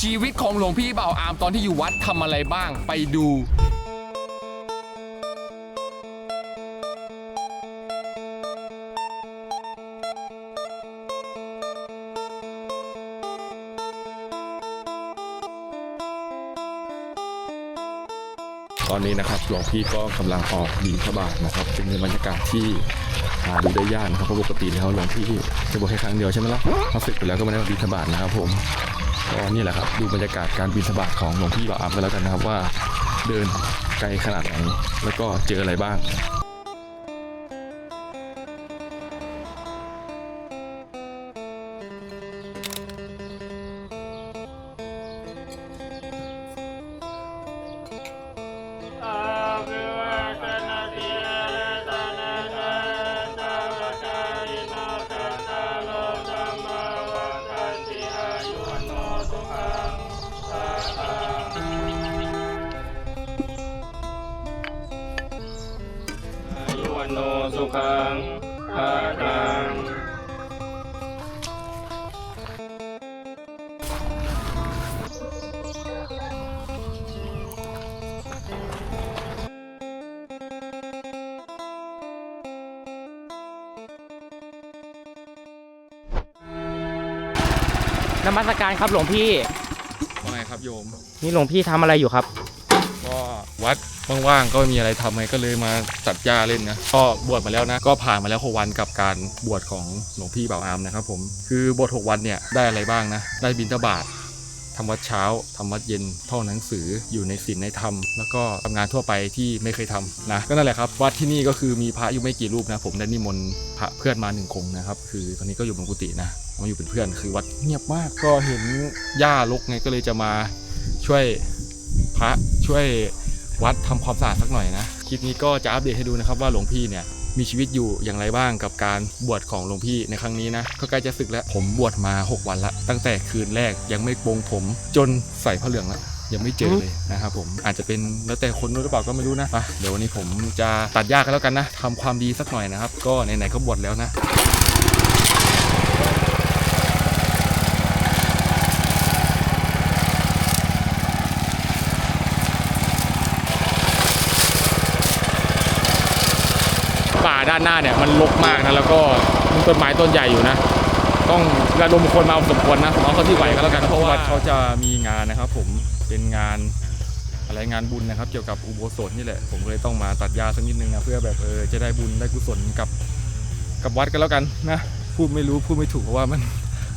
ชีวิตของหลวงพี่เบาอามตอนที่อยู่วัดทำอะไรบ้างไปดู ตอนนี้นะครับหลวงพี่ก็กำลังออกบินพระบาทนะครับเป็นในบรรยากาศที่หาดูได้ยากนะครับเพราะปกติแล้วหลวงพี่จะบวชแค่ครั้งเดียวใช่ไหมล่ะพอเสร็จไปแล้วก็ไม่ได้มาบินพระบาทนะครับผม ก็นี่แหละครับ ดูบรรยากาศการบินสะบาทของหลวงพี่บ่าวอามกันแล้วกันนะครับว่าเดินไกลขนาดไหนแล้วก็เจออะไรบ้าง นมัสการครับหลวงพี่ว่าไงครับโยม นี่หลวงพี่ทำอะไรอยู่ครับ ก็วัดว่างๆก็มีอะไรทำไงก็เลยมาตัดหญ้าเล่นนะก็บวชมาแล้วนะ ก็ผ่านมาแล้วหกวันกับการบวชของหลวงพี่บ่าวอามนะครับผมคือบวชหกวันเนี่ยได้อะไรบ้างนะ ได้บิณฑบาตทำวัดเช้าทำวัดเย็นท่องหนังสืออยู่ในศีลในธรรม แล้วก็ทำงานทั่วไปที่ไม่เคยทำนะ ก็นั่นแหละครับ วัดที่นี่ก็คือมีพระอยู่ไม่กี่รูปนะ ผมได้นิมนต์พระเพื่อนมาหนึ่งคงนะครับ คือตอนนี้ก็อยู่บนกุฏินะ มาอยู่เป็นเพื่อนคือวัดเงียบมากก็เห็นหญ้ารกไงก็เลยจะมาช่วยพระช่วยวัดทำความสะอาดสักหน่อยนะคลิปนี้ก็จะอัปเดตให้ดูนะครับว่าหลวงพี่เนี่ยมีชีวิตอยู่อย่างไรบ้างกับการบวชของหลวงพี่ในครั้งนี้นะก็ใกล้จะศึกแล้วผมบวชมา 6 วันละ ตั้งแต่คืนแรกยังไม่โปรงผมจนใส่ผ้าเหลืองละยังไม่เจอเลยนะครับผมอาจจะเป็นแล้วแต่คนนู้หรือเปล่าก็ไม่รู้นะไปเดี๋ยววันนี้ผมจะตัดหญ้ากันแล้วกันนะทำความดีสักหน่อยนะครับ ก็ไหนๆก็บวชแล้วนะ ด้านหน้าเนี่ยมันรกมากนะแล้วก็มีต้นไม้ต้นใหญ่อยู่นะ ต้องระดมคนมาพอสมควรนะผมเอาเขาที่ไหวก็แล้วกันเพราะว่าวัดเขาจะมีงานนะครับ ผมเป็นงานอะไรงานบุญนะครับ เกี่ยวกับอุโบสถนี่แหละ ผมก็เลยต้องมาตัดหญ้าสักนิดนึงนะเพื่อแบบเออจะได้บุญได้กุศลกับกับวัดกันแล้วกันนะพูดไม่รู้พูดไม่ถูกเพราะว่ามัน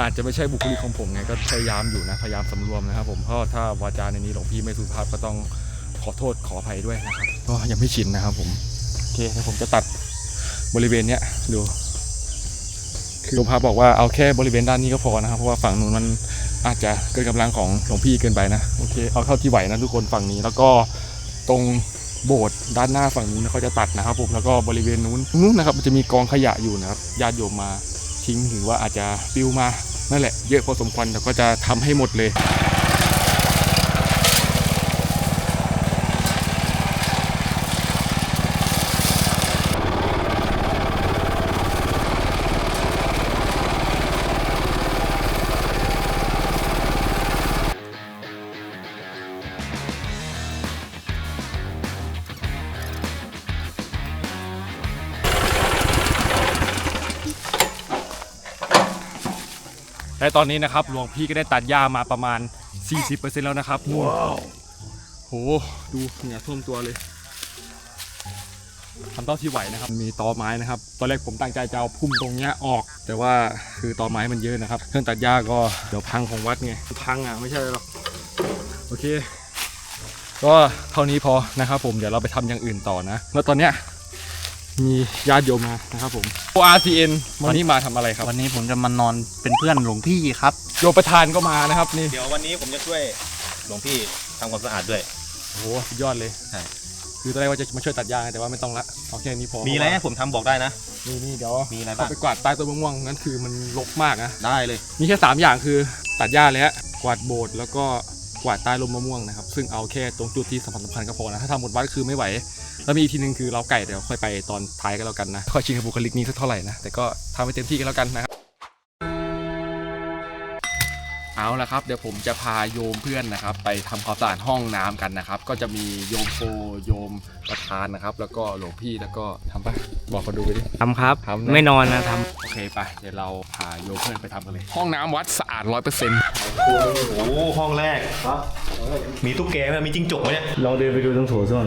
อาจจะไม่ใช่บุคลิกของผมไงก็พยายามอยู่นะพยายามสำรวมนะครับ ผมเพราะถ้าวาจาในนี้หลวงพี่ไม่สุภาพก็ต้องขอโทษขออภัยด้วยนะครับก็ยังไม่ชินนะครับผมโอเคเดี๋ยวผมจะตัด บริเวณเนี้ยดูคือหลวงพ่อบอกว่าเอาแค่บริเวณด้านนี้ก็พอนะครับ เพราะว่าฝั่งนู้นมันอาจจะเกินกำลังของหลวงพี่เกินไปนะโอเคเอาเท่าที่ไหวนะทุกคนฝั่งนี้แล้วก็ตรงโบสถ์ด้านหน้าฝั่งนู้นเขาจะตัดนะครับผมแล้วก็บริเวณนู้นนู้นนะครับมันจะมีกองขยะอยู่นะครับญาติโยมมาทิ้งหรือว่าอาจจะปลิวมานั่นแหละเยอะพอสมควรแต่ก็จะทำให้หมดเลย และตอนนี้นะครับหลวงพี่ก็ได้ตัดหญ้ามาประมาณ 40%แล้วนะครับนู่นโหดูเหงื่อท่วมตัวเลยทำเท่าที่ไหวนะครับ มีตอไม้นะครับ ตอนแรกผมตั้งใจจะเอาพุ่มตรงเนี้ยออก แต่ว่าคือตอไม้มันเยอะนะครับ เครื่องตัดหญ้าก็เดี๋ยวพังของวัดไงพังอะไม่ใช่หรอกโอเค ก็เท่านี้พอนะครับผมเดี๋ยวเราไปทำอย่างอื่นต่อนะแล้วตอนเนี้ย มีญาติโยมมานะครับผม ORCN วันนี้มาทำอะไรครับวันนี้ผมจะมานอนเป็นเพื่อนหลวงพี่ครับ โยมประธานก็มานะครับนี่เดี๋ยววันนี้ผมจะช่วยหลวงพี่ทำความสะอาดด้วย โอ้โหสุดยอดเลยใช่ คือตอนแรกว่าจะมาช่วยตัดหญ้าไงแต่ว่าไม่ต้องละเอาแค่นี้พอมีอะไรให้ผมทำบอกได้นะ นี่นี่เดี๋ยวมีอะไรเข้าบ้างไปกวาดใต้ต้นมะม่วงนั่นคือมันรกมากนะได้เลย มีแค่3อย่างคือตัดหญ้าแล้วกวาดโบสถ์แล้วก็กวาดใต้ลมมะม่วงนะครับซึ่งเอาแค่ตรงจุดที่สำคัญสำคัญก็พอนะถ้าทำหมดวัดก็คือไม่ไหว แล้วมีอีกทีหนึ่งคือเราไก่เดี๋ยวค่อยไปตอนท้ายก็แล้วกันนะค่อยชินกับบุคลิกนี้สักเท่าไหร่นะแต่ก็ทำให้เต็มที่กันแล้วกันนะครับเอาละครับเดี๋ยวผมจะพาโยมเพื่อนนะครับ ไปทำความสะอาดห้องน้ำกันนะครับ ก็จะมีโยมโฟโยมประธานนะครับ แล้วก็หลวงพี่แล้วก็ทำปะ บอกเขาดูไปดิ ทำครับ ทำนะ ไม่นอนนะทโอเคไป เดี๋ยวเราพาโยมเพื่อนไปทำกันเลย ห้องน้ำวัดสะอาดร้อยเปอร์เซ็นต์โอ้โหห้องแรก มีตุ๊กแกไหมมีจิ้งจกไหมเนี่ยำลองเดินไปดูตรงโถส้วม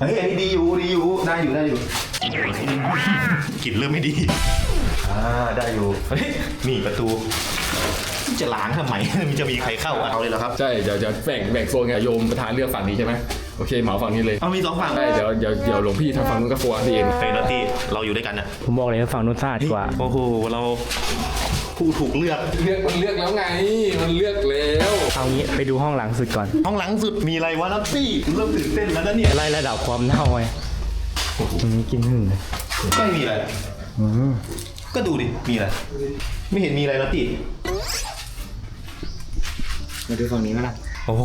เฮ้ยอันนี้ดีอยู่ดีอยู่ได้อยู่ได้อยู่ กลิ่นเริ่มไม่ดี อ่าได้อยู่ เฮ้ยนี่ประตู จะล้างทำไม มันจะมีใครเข้าอะเอาเลยเหรอครับ ใช่ เดี๋ยวจะแบ่งแบ่งโซนไงโยมประธานเลือกฝั่งนี้ใช่ไหมโอเคเหมาฝั่งนี้เลยเอามีสองฝั่งใช่เดี๋ยวเดี๋ยวเดี๋ยวหลวงพี่ทางฝั่งนู้นก็ครัวที่เองเฟรนตี้เราอยู่ด้วยกันนะผมบอกเลยว่าฝั่งนู้นสะอาดกว่าโอ้โหเราผู้ถูกเลือกเลือกมันเลือกแล้วไง มันเลือกแล้วเอางี้ไปดูห้องหลังสุดก่อน ห้องหลังสุดมีอะไรวะนัตตี้เริ่มตื่นเต้นแล้วนะเนี่ยไล่ระดับความเน่าไงตรงนี้กินหึ่งเลยก็ไม่มีอะไรก็ดูดิมีอะไรไม่เห็นมีอะไรนัตตี้มาดูฝั่งนี้นะโอ้โห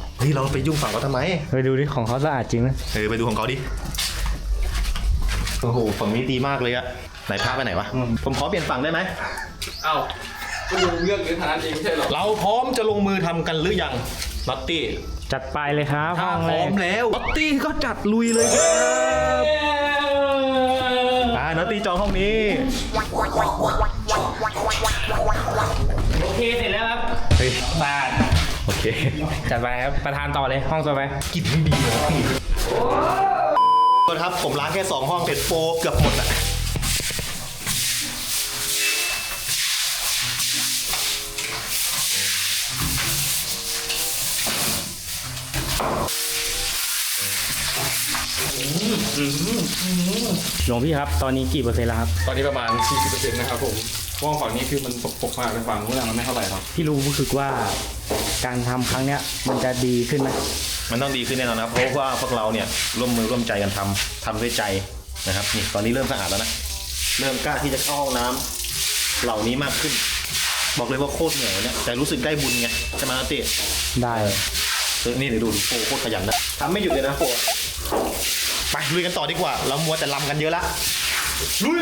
เฮ้ยเราไปยุ่งฝั่งเขาทำไม ไปดูดิของเขาสะอาดจริงนะเออไปดูของเขาดิ โอ้โหฝั่งนี้ดีมากเลยอะไหนพาไปไหนวะ ผมขอเปลี่ยนฝั่งได้ไหม เอ้าก็โยมเลือกเลือกทางนั้นเองไม่ใช่เหรอเราพร้อมจะลงมือทำกันหรือยังนัตตี้จัดไปเลยครับถ้าห้องพแรร้อกมแล้วนัตตี้ก็จัดลุยเลยครับอ่านัตตี้จองห้องนี้ โอเคเสร็จแล้วครับ เฮ้ยสะอาด โอเค จัดไปครับ ประธานต่อเลยห้องต่อไปกลิ่นไม่ดีเลยพี่ครับ ผมล้างแค่สองห้องเสร็จโปรเกือบหมดอะหลวงพี่ครับ ตอนนี้กี่เปอร์เซ็นต์แล้วครับ ตอนนี้ประมาณ 40%นะครับผมห้องฝั่งนี้คือมันปกๆมากเป็นฝั่งนู้นอะมันไม่เท่าไหร่หรอกพี่รู้รู้สึกว่า การทำครั้งเนี้ยมันจะดีขึ้นไหมมันต้องดีขึ้นแน่นอนนะครับ เพราะว่าพวกเราเนี่ยร่วมมือร่วมใจกันทำทำด้วยใจนะครับนี่ตอนนี้เริ่มสะอาดแล้วนะเริ่มกล้าที่จะเข้าห้องน้ำเหล่านี้มากขึ้น บอกเลยว่าโคตรเหนื่อยเนี่ยแต่รู้สึกได้บุญไงใช่ไหมนัตตี้ได้เออนี่เดี๋ยวดูดิโปโคตรขยันนะทำไม่หยุดเลยนะโปไปลุยกันต่อดีกว่า เรามัวแต่ลำกันเยอะละลุย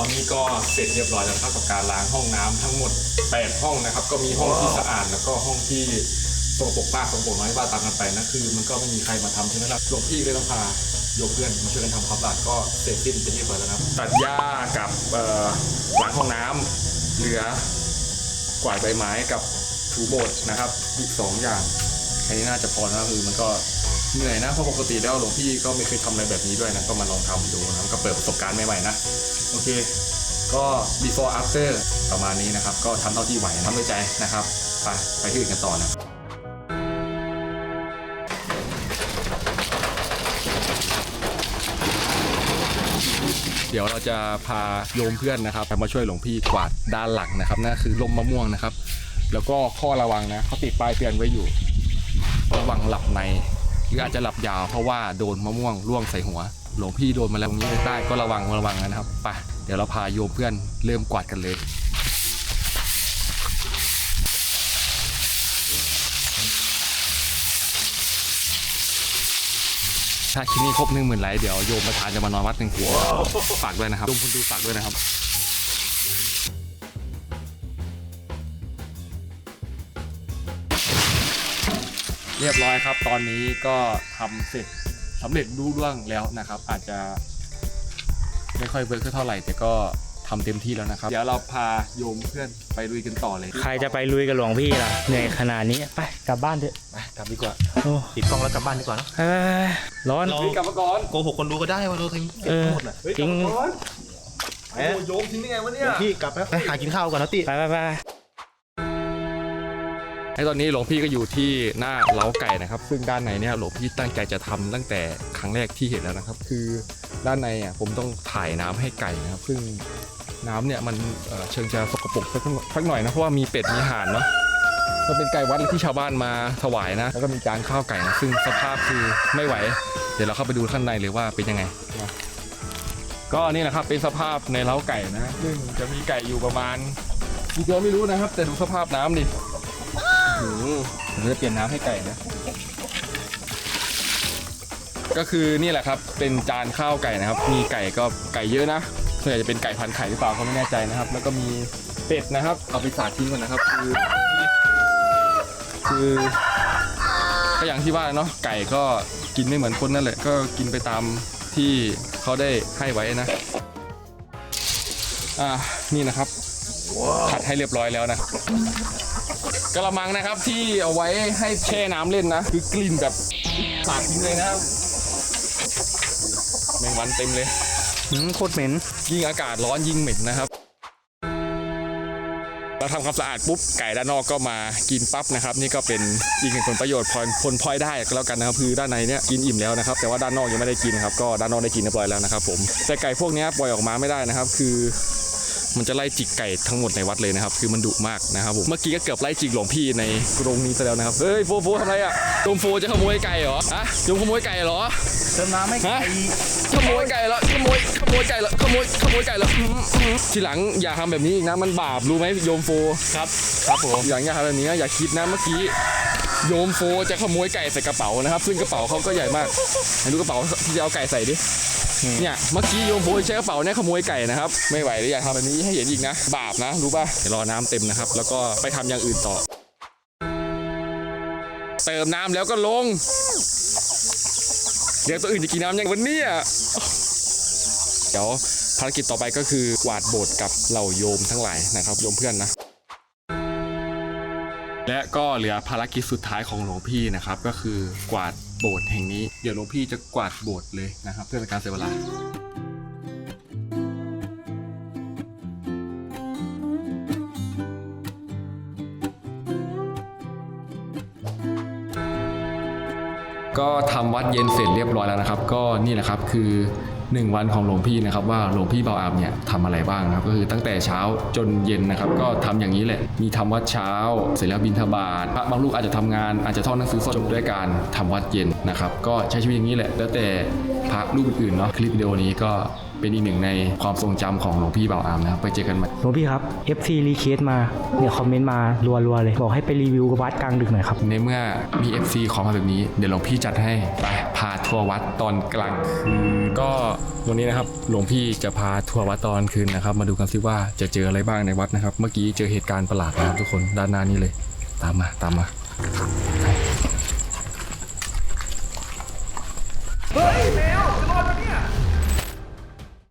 ตอนนี้ก็เสร็จเรียบร้อยแล้วครับกับการล้างห้องน้ำทั้งหมด 8 ห้องนะครับ ก็มีห้องที่สะอาดแล้วก็ห้องที่สกปรกมากสกปรกน้อยว่าตามกันไปนะคือ มันก็ไม่มีใครมาทำใช่ไหมล่ะหลวงพี่เลยต้องพาโยมเพื่อนมาช่วยกันทำความสะอาดก็เสร็จสิ้นเป็นที่เรียบร้อยแล้วครับ ตัดหญ้ากับล้างห้องน้ำเหลือกวาดใบไม้กับถูโบสนะครับ อีกสองอย่างแค่นี้น่าจะพอนะคือมันก็ เหนื่อยนะเพราะปกติแล้วหลวงพี่ก็ไม่เคยทำอะไรแบบนี้ด้วยนะ ก็มาลองทำดูนะก็เปิดประสบการณ์ใหม่ๆนะ โอเค ก็ before after ประมาณนี้นะครับ ก็ทำเท่าที่ไหวทำด้วยใจนะครับ ไปไปที่อื่นกันต่อนะเดี๋ยวเราจะพาโยมเพื่อนนะครับมาช่วยหลวงพี่กวาดด้านหลังนะครับนั่นคือลมมะม่วงนะครับ แล้วก็ข้อระวังนะเขาติดป้ายเตือนไว้อยู่ ระวังหลับใน หรืออาจจะหลับยาวเพราะว่าโดนมะม่วงร่วงใส่หัว หลวงพี่โดนมาแล้วตรงนี้ใต้ก็ระวังระวังนะครับไปเดี๋ยวเราพาโยมเพื่อนเริ่มกวาดกันเลยถ้าคลิปนี้ครบหนึ่งหมื่นไลค์เดี๋ยวโยมประธานจะมานอนวัดหนึ่งหัวฝากด้วยนะครับโยมคนดูฝากด้วยนะครับ เรียบร้อยครับ ตอนนี้ก็ทำเสร็จสำเร็จรูร่วงแล้วนะครับ อาจจะไม่ค่อยเวิร์กเท่าไหร่ แต่ก็ทำเต็มที่แล้วนะครับ เดี๋ยวเราพาโยมเพื่อนไปลุยกันต่อเลย ใครจะไปลุยกับหลวงพี่ล่ะเหนื่อยขนาดนี้ไปกลับบ้านเถอะไปกลับดีกว่าโอ้ปิดกล้องแล้วกลับบ้านดีกว่าเนอะไปไปไปร้อนเรากลับมาก่อนโกหกคนดูก็ได้ว่าเราทิ้งเก็เอบอหมดน่ะจริงโอ้โยมทิ้งได้ไงวะเนี่ยพี่กลับแล้วไปหากินข้าวก่อนนะติไปไปไป ไอ้ตอนนี้หลวงพี่ก็อยู่ที่หน้าเล้าไก่นะครับ ซึ่งด้านในเนี่ยหลวงพี่ตั้งใจจะทำตั้งแต่ครั้งแรกที่เห็นแล้วนะครับ คือด้านในอะผมต้องถ่ายน้ำให้ไก่นะครับ ซึ่งน้ำเนี่ยมันเเชิงจะสกปรกสักหน่อยนะเพราะว่ามีเป็ดมีห่านเนาะมันเป็นไก่วัดที่ชาวบ้านมาถวายนะ แล้วก็มีจานข้าวไก่นะซึ่งสภาพคือไม่ไหว เดี๋ยวเราเข้าไปดูข้างในเลยว่าเป็นยังไงก็นี่แหละครับเป็นสภาพในเล้าไก่นะ ซึ่งจะมีไก่อยู่ประมาณกี่ตัวไม่รู้นะครับ แต่ดูสภาพน้ำดิ ผมจะเปลี่ยนน้ำให้ไก่นะ ก็คือนี่แหละครับ เป็นจานข้าวไก่นะครับ มีไก่ก็ไก่เยอะนะส่วนใหญ่จะเป็นไก่พันไข่หรือเปล่าก็ไม่แน่ใจนะครับ แล้วก็มีเป็ดนะครับ เอาไปสาดทิ้งก่อนนะครับ คือคือก็อย่างที่ว่าเนาะไก่ก็กินไม่เหมือนคนนั่นแหละก็กินไปตามที่เขาได้ให้ไว้นะ อ่านี่นะครับ ผัดให้เรียบร้อยแล้วนะ กระมังนะครับที่เอาไว้ให้แช่น้ำเล่นนะ คือกลิ่นแบบสาดทิ้งเลยนะครับแมงวันเต็มเลยหืมโคตรเหม็น ยิ่งอากาศร้อนยิ่งเหม็นนะครับ เราทำความสะอาดปุ๊บไก่ด้านนอกก็มากินปั๊บนะครับ นี่ก็เป็นอีกหนึ่งผลประโยชน์พลผลพลอยได้ก็แล้วกันนะครับคือด้านในเนี่ยกินอิ่มแล้วนะครับ แต่ว่าด้านนอกยังไม่ได้กินนะครับก็ด้านนอกได้กินเรียบร้อยแล้วนะครับผมแต่ไก่พวกเนี้ยปล่อยออกมาไม่ได้นะครับ คือ มันจะไล่จิกไก่ทั้งหมดในวัดเลยนะครับ คือมันดุมากนะครับผมเมื่อกี้ก็เกือบไล่จิกหลวงพี่ในกรงนี้ซะแล้วนะครับเฮ้ยโฟโฟทำไรอะโยมโฟจะขโมยไก่เหรออะโยมขโมยไก่เหรอเติมน้ำไม่ไก่ฮะขโมยไก่เหรอขโมยขโมยไก่เหรอขโมยขโมยไก่เหรออื้ออื้อทีหลังอย่าทำแบบนี้อีกนะมันบาปรู้ไหมโยมโฟครับครับผมอย่างอย่าทำแบบนี้นะอย่าคิดนะเมื่อกี้โยมโฟจะขโมยไก่ใส่กระเป๋านะครับ ซึ่งกระเป๋าเขาก็ใหญ่มากไหนดูกระเป๋าที่จะเอาไก่ใส่ดิ เนี่ยเมื่อกี้โยมโฟใช้กระเป๋าเนี่ยขโมยไก่นะครับ ไม่ไหวเลยอย่าทำแบบนี้ให้เห็นอีกนะ บาปนะ รู้ป่ะเดี๋ยวรอน้ำเต็มนะครับ แล้วก็ไปทำอย่างอื่นต่อ เติมน้ำแล้วก็ลง เดี๋ยวตัวอื่นจะกินน้ำยังวันนี้ยเดี๋ยวภารกิจต่อไปก็คือกวาดโบสถ์กับเหล่าโยมทั้งหลายนะครับ โยมเพื่อนนะ และก็เหลือภารกิจสุดท้ายของหลวงพี่นะครับ ก็คือกวาดโบสถ์แห่งนี้ เดี๋ยวหลวงพี่จะกวาดโบสถ์เลยนะครับ เพื่อเป็นการเสียเวลาก็ทำวัดเย็นเสร็จเรียบร้อยแล้วนะครับ ก็นี่แหละครับคือ 1 วันของหลวงพี่นะครับว่าหลวงพี่เบาอามเนี่ยทำอะไรบ้างนะครับก็คือตั้งแต่เช้าจนเย็นนะครับก็ทำอย่างนี้แหละมีทำวัดเช้า เสร็จแล้วบิณฑบาตพระบางลูกอาจจะทำงานอาจจะท่องหนังสือสวดจบด้วยการทำวัดเย็นนะครับก็ใช้ชีวิตอย่างนี้แหละ แล้วแต่พระรูปอื่นๆเนาะคลิปวิดีโอนี้ก็เป็นอีกหนึ่งในความทรงจำของหลวงพี่เบาอามนะครับไปเจอกันใหม่หลวงพี่ครับ FC รีเควสมาเนี่ยคอมเมนต์มารัวๆเลย บอกให้ไปรีวิววัดกลางดึกหน่อยครับ ในเมื่อมี FC ขอมาแบบนี้ เดี๋ยวหลวงพี่จัดให้ไปพาทัวร์วัดตอนกลางคืนก็ วันนี้นะครับหลวงพี่จะพาทัวร์วัดตอนคืนนะครับ มาดูกันซิว่าจะเจออะไรบ้างในวัดนะครับ เมื่อกี้เจอเหตุการณ์ประหลาดนะครับทุกคนด้านหน้านี้เลย ตามมาตามมา